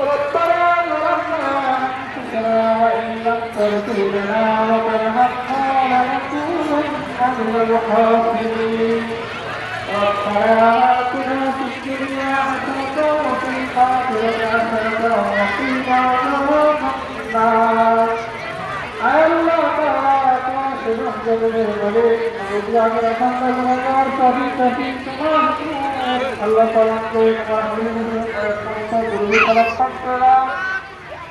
ربنا ظلمنا أنفسنا وإن لم تغفر لنا وترحمنا لنكونن من الخاسرين ربنا آتنا في الدنيا حسنة وفي الآخرة حسنة وقنا عذاب النار আল্লাহ তাআলা তোমার সুযোগ জগতের বলে ইসলামের সঙ্গে গুণাগার সবই সঠিক তোমার আল্লাহ তাআলা করে আমার হাবিবের সালাত পাঠ করা।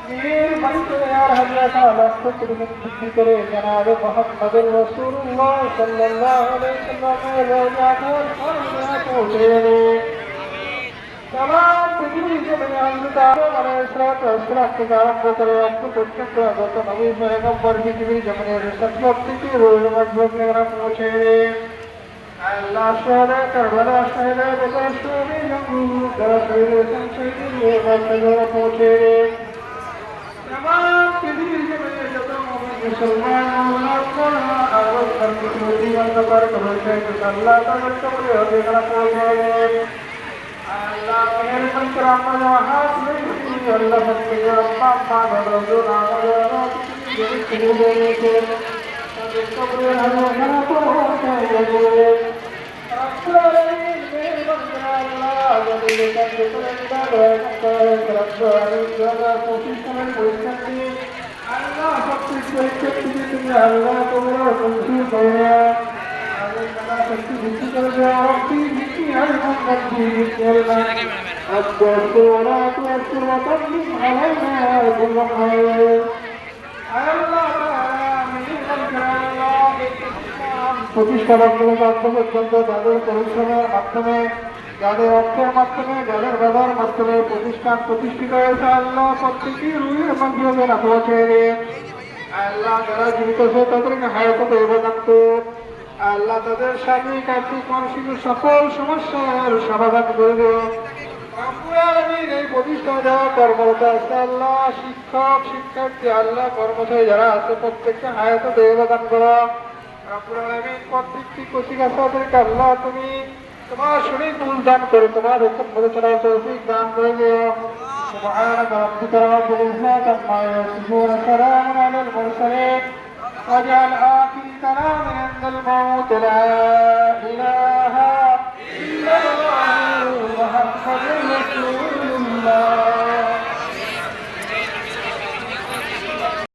জীবের বাড়িতে আর হযরত আল্লাহ করে ভিত্তি করে জনাবে মুহাম্মদুর রাসূলুল্লাহ পৃথিবীর পৌঁছে আল্লাহ শহরে কারবালা শহরে বদর শহরে জঙ্গু দরা শহরে সংশয়ী ये मसला पहुंचे तमाम पृथ्वी के बने जब मुसलमान औलाद को आवाज करके जीवन का पर करो से अल्लाह का मतलब है देखना पहुंचे আল্লাহ মেহের মন্ত্র আমার হাত নেই আল্লাহ ভক্তি আম্মা মা দাদু নাম যদি শুরু হয়েছে তাদের কবরে হালো না তো হয়ে যাবে আল্লাহ সব কিছু তুমি আল্লাহ তোমার বন্ধু দয়া শক্তি বৃদ্ধি করে দেওয়া অতি বৃদ্ধি হয় বন্ধু করলা الصلاة والسلام علينا كل خير প্রতিষ্ঠানগুলো মাধ্যমে পর্যন্ত যাদের পরিশ্রমের মাধ্যমে যাদের অর্থের মাধ্যমে, যাদের ব্যবহার মাধ্যমে প্রতিষ্ঠান প্রতিষ্ঠিত হয়েছে, আল্লাহ প্রত্যেকই রুইয়ের মাধ্যমে না পৌঁছে আল্লাহ যারা জীবিত আছে তাদেরকে হায়াত অবদান আল্লাহ তাদের শারীরিক, আর্থিক, মানসিক সকল সমস্যার সমাধান করবে এই প্রতিষ্ঠা যারা কর্মরত আছে, আল্লাহ শিক্ষক, শিক্ষার্থী, আল্লাহ কর্মচারী যারা আছে, প্রত্যেককে হায়াত দেবদান করো প্রত্যেকটি কচিকা সাথে আল্লাহ তুমি তোমার শরীর ভুল দান করে তোমার হুকুম মতো চলার তৌফিক দান করে দিও سبحانك ربك رب العزة عما يصفون سلام على المرسلين واجعل آخر كلام عند الموت لا